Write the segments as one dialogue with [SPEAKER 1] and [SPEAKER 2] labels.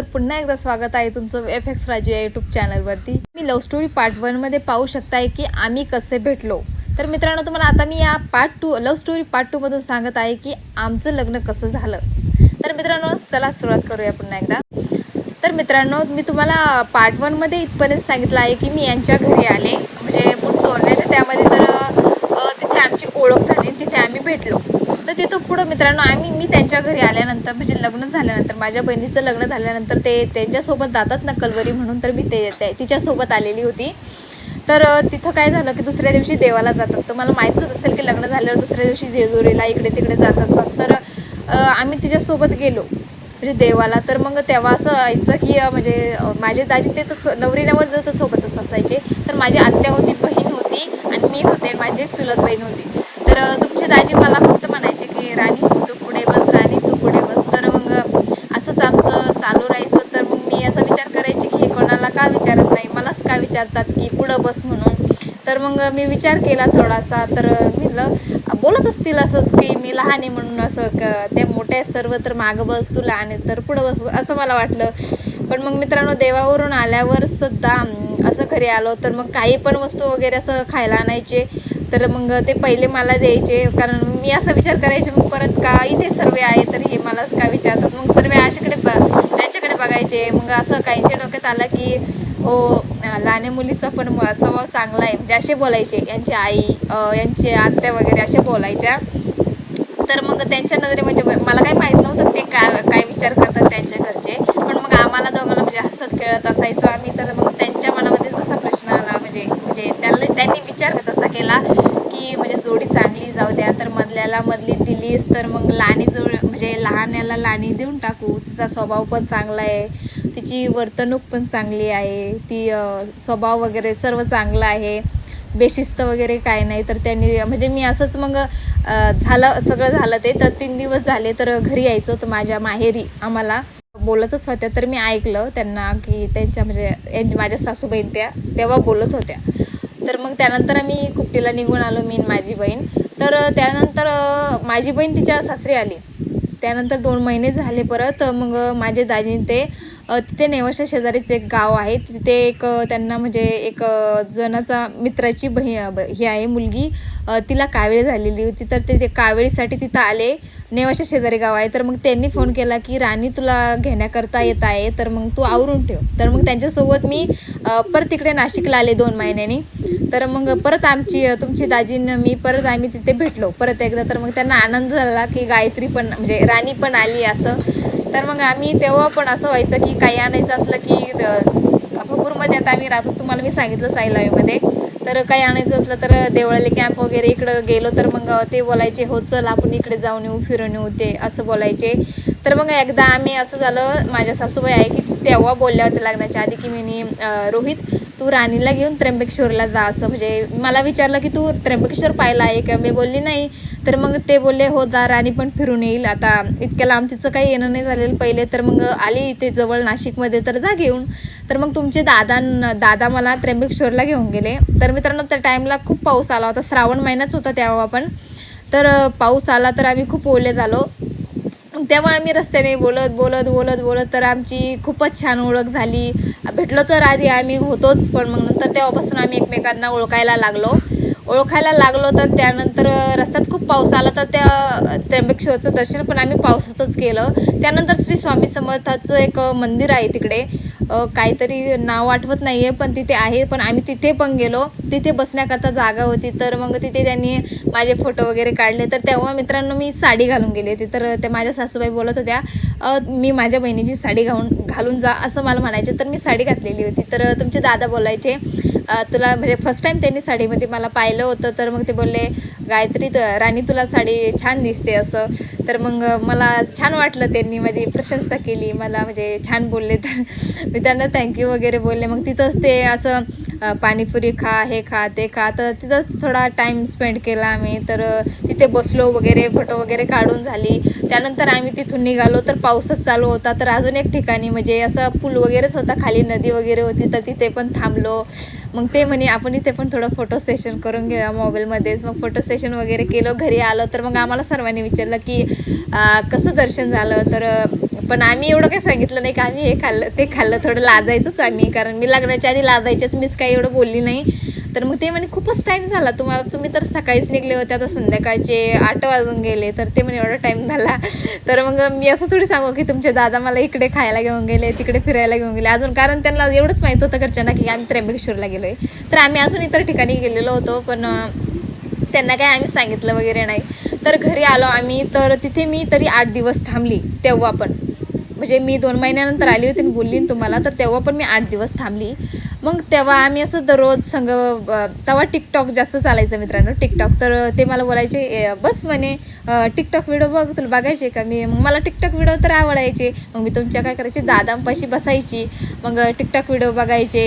[SPEAKER 1] तर पुन्हा एकदा स्वागत आहे तुमचं एफ एक्स राजू या यूट्यूब चॅनलवरती मी लव्ह स्टोरी पार्ट वनमध्ये पाहू शकताय की आम्ही कसे भेटलो. तर मित्रांनो तुम्हाला आता मी या part two love story part टूमधून सांगत आहे की आमचं लग्न कसं झालं. तर मित्रांनो चला सुरुवात करूया पुन्हा एकदा. तर मित्रांनो मी तुम्हाला पार्ट वनमध्ये इथपर्यंत सांगितलं आहे की मी यांच्या घरी आले. म्हणजे चोरण्याच्या त्यामध्ये तर तिथे आमची ओळख झाली तिथे आम्ही भेटलो. तर तिथं पुढं मित्रांनो आम्ही मी त्यांच्या घरी आल्यानंतर म्हणजे लग्न झाल्यानंतर माझ्या बहिणीचं लग्न झाल्यानंतर ते त्यांच्यासोबत जातात ना कलवरी म्हणून तर मी ते तिच्यासोबत आलेली होती. तर तिथं काय झालं की दुसऱ्या दिवशी देवाला जातात. तर मला माहीतच असेल की लग्न झाल्यावर दुसऱ्या दिवशी जेजुरीला इकडे तिकडे जात असतात. तर आम्ही तिच्यासोबत गेलो म्हणजे देवाला. तर मग तेव्हा असं व्हायचं की म्हणजे माझे दाजी ते तर नवरी नवर जर सोबतच असायचे तर माझी आत्या होती बहीण होती आणि मी होते माझी एक चुलत बहीण होती. तर तुमची तुमचे दाजी मला फक्त म्हणायचे की राणी तू पुढे बस राणी तू पुढे बस तर मग असंच आमचं चालू राहायचं तर मग मी असा विचार करायचे की हे कोणाला का विचारत नाही मलाच का विचारतात की पुढं बस म्हणून. तर मग मी विचार केला थोडासा तर म्हटलं बोलत असतील असंच की मी लहान आहे म्हणून असं क ते मोठे सर्व तर मागं बस तू लहान आहे तर पुढं बस असं मला वाटलं. पण मग मित्रांनो देवावरून आल्यावर सुद्धा असं घरी आलो तर मग काही पण वस्तू वगैरे असं खायला आणायचे. तर मग ते पहिले मला द्यायचे कारण मी असा विचार करायचे मग परत का इथे सर्व आहे तर हे मलाच का विचारतात? मग सर्वे अशाकडे ब त्यांच्याकडे बघायचे. मग असं काहींच्या डोक्यात आलं की हो लहान मुलीचा पण स्वभाव चांगला आहे. म्हणजे असे बोलायचे यांची आई यांची आत्या वगैरे असे बोलायच्या. तर मग त्यांच्या नजरे म्हणजे मला काही माहीत नव्हतं ते काय काय विचार करतात त्यांच्या घरचे. पण मग आम्हाला दोघांना म्हणजे हसत खेळत असायचो आम्ही. तर मग त्यांच्या मनामध्ये तसा प्रश्न आला. म्हणजे म्हणजे त्यांना त्यांनी विचार तसा केला की म्हणजे जोडी चांगली जाऊ द्या. तर मधल्याला मधली दिलीस तर मग लाणी म्हणजे म्हणजे लहान्याला लाणी देऊन टाकू. तिचा स्वभाव पण चांगला आहे. तिची वर्तणूक पण चांगली आहे. ती स्वभाव वगैरे सर्व चांगला आहे. बेशिस्त वगैरे काय नाही. तर त्यांनी म्हणजे मी असंच मग झालं सगळं झालं ते. तर तीन दिवस झाले तर घरी यायचो तर माझ्या माहेरी आम्हाला. बोलतच होत्या. तर मी ऐकलं त्यांना की त्यांच्या म्हणजे यांच्या माझ्या सासूबाईन त्या तेव्हा बोलत होत्या. तर मग त्यानंतर आम्ही कुपटीला निघून आलो मी माझी बहीण. तर त्यानंतर माझी बहीण तिच्या सासरी आली. त्यानंतर दोन महिने झाले परत मग माझे दाजी ते तिथे नेवाशा शेजारीच एक गाव आहे. तिथे एक त्यांना म्हणजे एक जणाचा मित्राची बही ब- ही आहे मुलगी. तिला कावेळी झालेली होती. तर ते ते कावेळीसाठी तिथं आले. नेवाशा शेजारी गाव आहे तर मग त्यांनी फोन केला की राणी तुला घेण्याकरता येत आहे तर मग तू आवरून ठेव. तर मग त्यांच्यासोबत मी परत तिकडे नाशिकला आले दोन महिन्यांनी. तर मग परत आमची तुमची दाजीनं मी परत आम्ही तिथे भेटलो. परत एकदा तर मग त्यांना आनंद झाला की गायत्री पण म्हणजे राणी पण आली असं. तर मग आम्ही तेव्हा पण असं व्हायचं की काही आणायचं असलं की अ, भगूरमध्ये आता आम्ही राहतो. तुम्हाला मी सांगितलं साईलावीमध्ये तर काही आणायचं असलं तर देवळाले कॅम्प वगैरे इकडं गेलो तर मग ते बोलायचे हो चल आपण इकडे जाऊन येऊ फिरून येऊ ते असं बोलायचे. तर मग एकदा आम्ही असं झालं माझ्या सासूबाई आहे की तेव्हा बोलल्या होत्या लग्नाच्या आधी की मी रोहित तू राणीला घेऊन त्र्यंबकेश्वरला जा असं. म्हणजे मला विचारलं की तू त्र्यंबकेश्वर पाहिला आहे का? मी बोलली नाही. तर मग ते बोलले हो जा राणी पण फिरून येईल. आता इतक्या लांब तिचं काही येणं नाही झालेलं पहिले. तर मग आली इथे जवळ नाशिकमध्ये तर जा घेऊन. तर मग तुमचे दादा दादा मला त्र्यंबकेश्वरला घेऊन गेले. तर मित्रांनो त्या टाईमला खूप पाऊस आला होता. श्रावण महिनाच होता तेव्हा पण. तर पाऊस आला तर आम्ही खूप ओले झालो. मग तेव्हा आम्ही रस्त्याने बोलत बोलत बोलत बोलत तर आमची खूपच छान ओळख झाली. भेटलो तर आधी आम्ही होतोच पण मग नंतर तेव्हापासून आम्ही एकमेकांना ओळखायला लागलो. ओळखायला लागलो तर त्यानंतर रस्त्यात खूप पाऊस आला तर त्या त्र्यंबकेश्वरचं दर्शन पण आम्ही पावसातच केलं. त्यानंतर श्री स्वामी समर्थाचं एक मंदिर आहे तिकडे. काहीतरी नाव आठवत नाही आहे पण तिथे आहे. पण आम्ही तिथे पण गेलो. तिथे बसण्याकरता जागा होती. तर मग तिथे त्यांनी माझे फोटो वगैरे काढले. तर तेव्हा मित्रांनो मी साडी घालून गेली होती. तर त्या माझ्या सासूबाई बोलत होत्या मी माझ्या बहिणीची साडी घालून घालून जा असं मला म्हणायचे. तर मी साडी घातलेली होती. तर तुमचे दादा बोलायचे तुला म्हणजे फर्स्ट टाईम त्यांनी साडीमध्ये मला पाहिलं होतं. तर मग ते बोलले गायत्री तर राणी तुला साडी छान दिसते असं. तर मग मला छान वाटलं त्यांनी माझी प्रशंसा केली. मला म्हणजे छान बोलले. तर मी त्यांना थँक्यू वगैरे बोलले. मग तिथंच ते असं पाणीपुरी खा हे खा ते खा. तर तिथंच थोडा टाईम स्पेंड केला आम्ही. तर तिथे बसलो वगैरे फोटो वगैरे काढून झाली. त्यानंतर आम्ही तिथून निघालो. तर पाऊसच चालू होता. तर अजून एक ठिकाणी म्हणजे असं पूल वगैरेच होता खाली नदी वगैरे होती तर तिथे पण थांबलो. मग ते म्हणे आपण इथे पण थोडं फोटो सेशन करून घेऊया मोबाईलमध्येच मग फोटो सेशन वगैरे केलं. घरी आलो. तर मग आम्हाला सर्वांनी विचारलं की कसं दर्शन झालं? तर पण आम्ही एवढं काही सांगितलं नाही का आम्ही हे खाल्लं ते खाल्लं थोडं लाजायचंच आम्ही. कारण मी लग्नाच्या आधी लाजायच्याच मीच काही एवढं बोलली नाही. तर मग ते म्हणे खूपच टाईम झाला तुम्हाला. तुम्ही तर सकाळीच निघले होते आता संध्याकाळचे आठ वाजून गेले. तर ते म्हणे एवढा टाईम झाला. तर मग मी असं थोडी सांगू की तुमचे दादा मला इकडे खायला घेऊन गेले तिकडे फिरायला घेऊन गेले. अजून कारण त्यांना एवढंच माहीत होतं घरच्यांना की आम्ही त्र्यंबकेश्वरला गेलो आहे तर आम्ही अजून इतर ठिकाणी गेलेलो होतो पण त्यांना काय आम्ही सांगितलं वगैरे नाही. तर घरी आलो आम्ही तर तिथे मी तरी आठ दिवस थांबली तेव्हा पण. म्हणजे मी दोन महिन्यानंतर आली होती आणि बोलली तुम्हाला तर तेव्हा पण मी आठ दिवस थांबली. मग तेव्हा आम्ही असं दररोज संग तेव्हा टिकटॉक जास्त चालायचं मित्रांनो टिकटॉक. तर ते मला बोलायचे बस म्हणे टिकटॉक व्हिडिओ बघ तुला बघायचे का? मी मग मला टिकटॉक व्हिडिओ तर आवडायचे. मग मी तुमच्या काय करायचे दादांपाशी बसायची. मग टिकटॉक व्हिडिओ बघायचे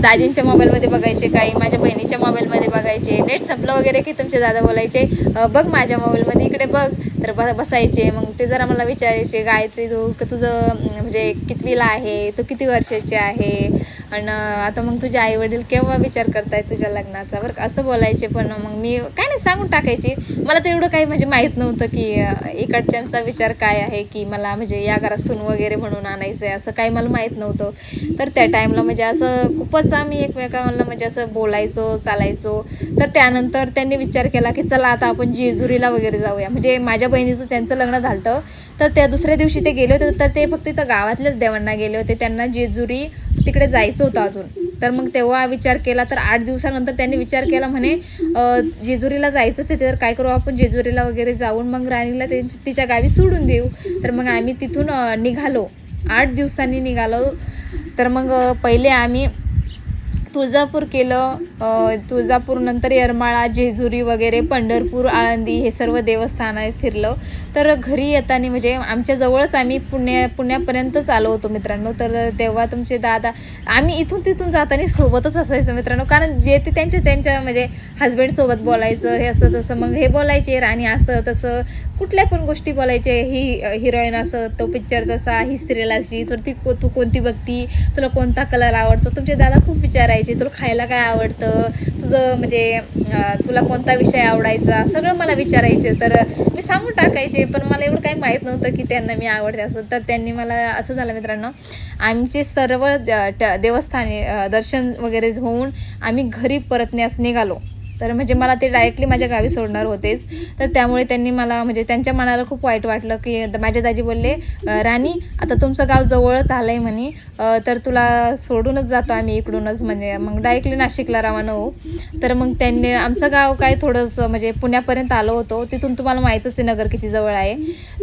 [SPEAKER 1] दाजींच्या मोबाईलमध्ये बघायचे काही माझ्या बहिणीच्या मोबाईलमध्ये बघायचे नेट संपलं वगैरे की तुमचे दादा बोलायचे बघ माझ्या मोबाईलमध्ये इकडे बघ. तर ब बसायचे मग ते जरा मला विचारायचे गायत्री तू तुझं म्हणजे कितवीला आहे? तू किती वर्षाची आहे? आणि आता मग तुझे आई वडील केव्हा विचार करतायत तुझ्या लग्नाचा? बरं असं बोलायचे. पण मग मी काय नाही सांगून टाकायची. मला तर एवढं काही म्हणजे माहीत नव्हतं की इकडच्यांचा विचार काय आहे की मला म्हणजे या घरात सून वगैरे म्हणून आणायचं आहे असं काही मला माहीत नव्हतं. तर त्या टाईमला म्हणजे असं खूपच आम्ही एकमेकांना म्हणजे असं बोलायचो चालायचो. तर त्यानंतर त्यांनी विचार केला की चला आता आपण जेजुरीला वगैरे जाऊया. म्हणजे माझ्या बहिणीचं त्यांचं लग्न झालं तर त्या दुसऱ्या दिवशी ते गेले होते. तर ते फक्त इथं गावातल्याच देवांना गेले होते. त्यांना जेजुरी तिकडे जायचं होतं अजून. तर मग तेव्हा विचार केला तर आठ दिवसानंतर त्यांनी विचार केला म्हणे जेजुरीला जायचं ते तर काय करू आपण जेजुरीला वगैरे जाऊन मग राणीला त्यांची तिच्या गावी सोडून देऊ. तर मग आम्ही तिथून निघालो. आठ दिवसांनी निघालो. तर मग पहिले आम्ही तुळजापूर केलं. तुळजापूरनंतर तुळजापूर नंतर येरमाळा जेजुरी वगैरे पंढरपूर आळंदी हे सर्व देवस्थान फिरलं. तर घरी येताना म्हणजे आमच्या जवळच आम्ही पुण्या पुण्यापर्यंतच आलो होतो मित्रांनो. तर तेव्हा तुमचे दादा आम्ही इथून तिथून जाताना सोबतच असायचं मित्रांनो. कारण जे ते त्यांच्या त्यांच्या म्हणजे हजबंडसोबत बोलायचं हे असं तसं. मग हे बोलायचे राणी असं तसं. कुठल्या पण गोष्टी बोलायचे ही हिरोईन असं तो पिक्चर तसा ही सिरियल अशी तर ती को- तू कोणती बघती तुला कोणता कलर आवडतो? तुमचे दादा खूप विचारायचे तुला खायला काय आवडतं? तुझं म्हणजे तुला कोणता विषय आवडायचा? सगळं मला विचारायचे तर मी सांगून टाकायचे पण मला एवढं काही माहीत नव्हतं की त्यांना मी आवडते असं. तर त्यांनी मला असं झालं मित्रांनो आमचे सर्व द- ट- देवस्थाने दर्शन वगैरे होऊन आम्ही घरी परतण्यास निघालो. तर म्हणजे मला ते डायरेक्टली माझ्या गावी सोडणार होतेच. तर त्यामुळे त्यांनी मला म्हणजे त्यांच्या मनाला खूप वाईट वाटलं की माझ्या दाजी बोलले राणी आता तुमचं गाव जवळच आलं आहे म्हणे तर तुला सोडूनच जातो आम्ही इकडूनच म्हणजे मग डायरेक्टली नाशिकला रवाना होऊ. तर मग त्यांनी आमचं गाव काय थोडंसं म्हणजे पुण्यापर्यंत आलो होतो. तिथून तुम्हाला माहीतच आहे नगर किती जवळ आहे.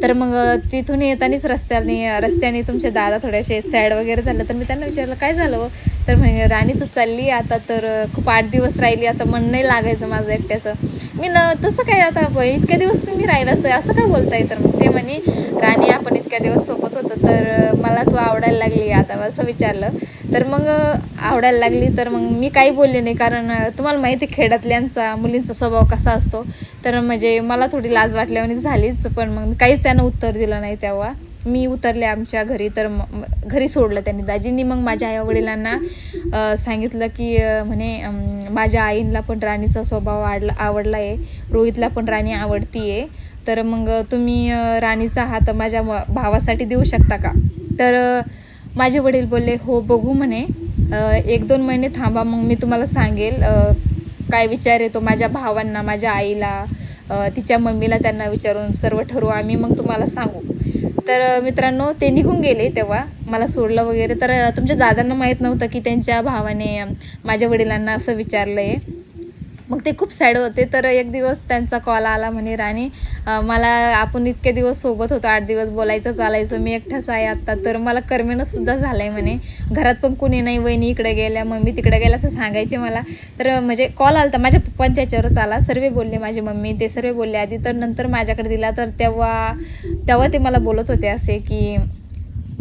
[SPEAKER 1] तर मग तिथून येतानीच रस्त्याने रस्त्याने तुमचे दादा थोडेसे सॅड वगैरे झालं. तर मी त्यांना विचारलं काय झालं? तर म्हणजे राणी तू चालली आता तर खूप आठ दिवस राहिली आता मन नाही लागायचं माझं एकट्याचं. मी न तसं काय आता ब- इतके दिवस तुम्ही राहिलं असतं असं काय बोलताय? तर मग ते म्हणे राणी आपण इतक्या दिवस सोबत होतो तर मला तू आवडायला लागली आता असं विचारलं. तर मग आवडायला लागली तर मग मी काही बोलले नाही कारण तुम्हाला माहिती आहे खेड्यातल्यांचा मुलींचा स्वभाव कसा असतो. तर म्हणजे मला थोडी लाज वाटल्यावानी झालीच पण मग काहीच त्यानं उत्तर दिलं नाही तेव्हा. मी उतरले आमच्या घरी तर घरी सोडलं त्यांनी. दाजींनी मग माझ्या आई वडिलांना सांगितलं की म्हणे माझ्या आईला पण राणीचा स्वभाव आवडला आवडला आहे रोहितला पण राणी आवडती आहे तर मग तुम्ही राणीचा हात माझ्या म- भावासाठी देऊ शकता का? तर माझे वडील बोलले हो बघू म्हणे. एक दोन महिने थांबा मग मी तुम्हाला सांगेल. काय विचार येतो माझ्या भावांना माझ्या आईला तिच्या मम्मीला त्यांना विचारून सर्व ठरवू. आम्ही मग तुम्हाला सांगू. तर मित्रांनो ते निघून गेले तेव्हा मला सोडलं वगैरे. तर तुमच्या दादांना माहीत नव्हतं की त्यांच्या भावाने माझ्या वडिलांना असं विचारलं आहे मग ते खूप सॅड होते. तर एक दिवस त्यांचा कॉल आला म्हणे राणी मला आपण इतके दिवस सोबत होतो आठ दिवस बोलायचं चालायचं मी एकटाच आहे आत्ता. तर मला करमेनंसुद्धा झालं आहे म्हणे. घरात पण कुणी नाही वहिनी इकडे गेल्या मम्मी तिकडे गेल्या असं सांगायचे मला. तर म्हणजे कॉल आला माझ्या पप्पांच्या याच्यावरच आला. सर्व बोलले माझी मम्मी. ते सर्व बोलले आधी तर नंतर माझ्याकडे दिला. तर तेव्हा तेव्हा ते मला बोलत होते असे की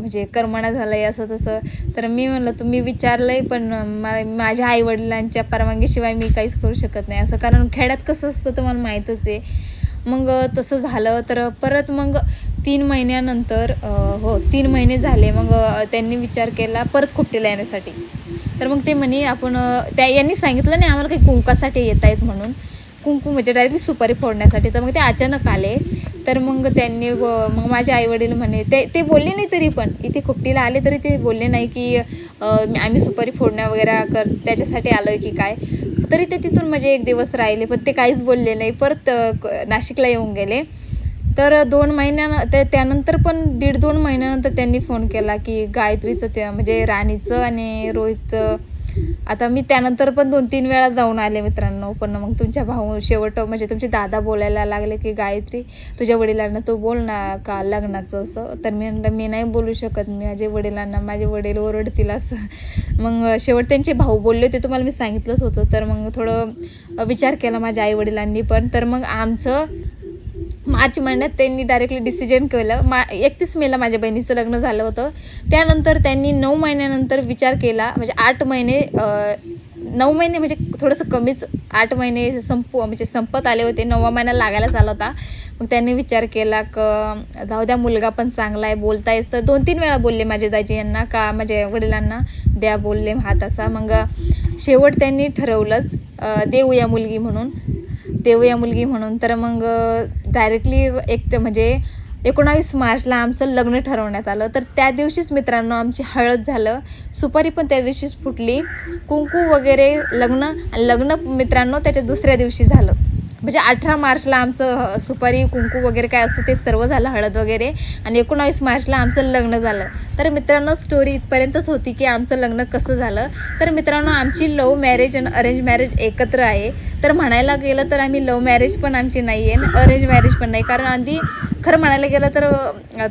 [SPEAKER 1] म्हणजे कर्मणा झालं आहे असं तसं. तर मी म्हणलं तुम्ही विचारलं आहे पण मा- माझ्या आईवडिलांच्या परवानगीशिवाय मी काहीच करू शकत नाही. असं कारण खेड्यात कसं असतं तुम्हाला माहीतच आहे. मग तसं झालं. तर परत मग तीन महिन्यानंतर हो तीन महिने झाले. मग त्यांनी विचार केला परत खोपटीला येण्यासाठी. तर मग ते म्हणे आपण त्या यांनी सांगितलं नाही आम्हाला काही कुंकासाठी येत आहेत म्हणून. कुंकू म्हणजे डायरेक्टली सुपारी फोडण्यासाठी. तर मग ते अचानक आले. तर मग त्यांनी मग माझे आई वडील म्हणे ते ते बोलले नाही तरी पण. इथे खुपटीला आले तरी ते बोलले नाही की आम्ही सुपारी फोडण्या वगैरे कर त्याच्यासाठी आलो आहे की काय. तरी ते तिथून म्हणजे एक दिवस राहिले पण ते काहीच बोलले नाही. परत नाशिकला येऊन गेले. तर दोन महिन्यानं ते त्यानंतर पण दीड दोन महिन्यानंतर त्यांनी फोन केला की गायत्रीचं ते म्हणजे राणीचं आणि रोहितचं आता मी त्यानंतर पण दोन तीन वेळा जाऊन आले मित्रांनो पण मग तुमच्या भाऊ शेवट म्हणजे तुमचे दादा बोलायला लागले की गायत्री तुझ्या वडिलांना तू बोल ना का लग्नाचं असं? तर मी म्हणलं मी नाही बोलू शकत मी माझ्या वडिलांना माझे वडील ओरडतील असं. मग शेवट त्यांचे भाऊ बोलले होते तुम्हाला मी सांगितलंच होतं. तर मग थोडं विचार केला माझ्या आई वडिलांनी पण. तर मग आमचं मार्च महिन्यात त्यांनी डायरेक्टली डिसिजन केलं. मा एकतीस मेला माझ्या बहिणीचं लग्न झालं होतं. त्यानंतर त्यांनी नऊ महिन्यानंतर विचार केला. म्हणजे आठ महिने नऊ महिने म्हणजे थोडंसं कमीच. आठ महिने संपू म्हणजे संपत आले होते. नववा महिना लागायलाच आला होता. मग त्यांनी विचार केला क जाऊ द्या मुलगा पण चांगला आहे बोलता येतं दोन तीन वेळा बोलले माझे दाजी यांना का माझ्या वडिलांना द्या बोलले हात असा. मग शेवट त्यांनी ठरवलंच देऊ देऊया मुलगी म्हणून. देवया मुलगी म्हणून तर मग डायरेक्टली एक ते म्हणजे एकोणावीस मार्चला आमचं लग्न ठरवण्यात आलं. तर त्या दिवशीच मित्रांनो आमची हळद झालं. सुपारी पण त्या दिवशीच फुटली. कुंकू वगैरे लग्न लग्न मित्रांनो त्याच्या दुसऱ्या दिवशी झालं. म्हणजे अठरा मार्चला आमचं ह- सुपारी कुंकू वगैरे काय असतं ते सर्व झालं हळद वगैरे. आणि एकोणावीस मार्चला आमचं लग्न झालं. तर मित्रांनो स्टोरी इथपर्यंतच होती की आमचं लग्न कसं झालं. तर मित्रांनो आमची लव्ह मॅरेज आणि अरेंज मॅरेज एकत्र आहे. तर म्हणायला गेलं तर आम्ही लव्ह मॅरेज पण आमची नाही आहे आणि अरेंज मॅरेज पण नाही. कारण आधी खरं म्हणायला गेलं तर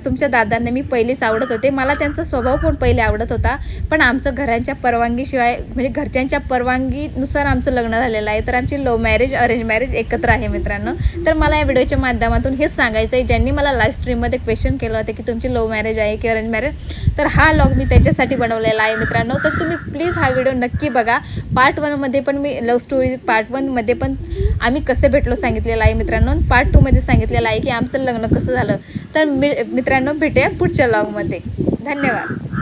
[SPEAKER 1] तुमच्या दादांना मी पहिलेच आवडत होते. मला त्यांचा स्वभाव पण पहिले आवडत होता. पण आमचं घरांच्या परवानगीशिवाय म्हणजे घरच्यांच्या परवानगीनुसार आमचं लग्न झालेलं आहे. तर आमची लव्ह मॅरेज अरेंज मॅरेज एकत्र आहे मित्रांनो. तर मला या व्हिडिओच्या माध्यमातून हेच सांगायचं आहे ज्यांनी मला लास्ट स्ट्रीममध्ये क्वेश्चन केलं होतं की तुमची लव्ह मॅरेज आहे की अरेंज मॅरेज तर हा लॉग मी त्यांच्यासाठी बनवलेला आहे मित्रांनो. तर तुम्ही प्लीज हा व्हिडिओ नक्की बघा. पार्ट वनमध्ये पण मी लव्ह स्टोरी पार्ट वनमध्ये पण आम्ही कसे भेटलो सांगितलेलं आहे मित्रांनो. पार्ट टूमध्ये सांगितलेलं आहे की आमचं लग्न कसं झालं. तर मी मित्रांनो भेटूया पुढच्या लॉगमध्ये धन्यवाद.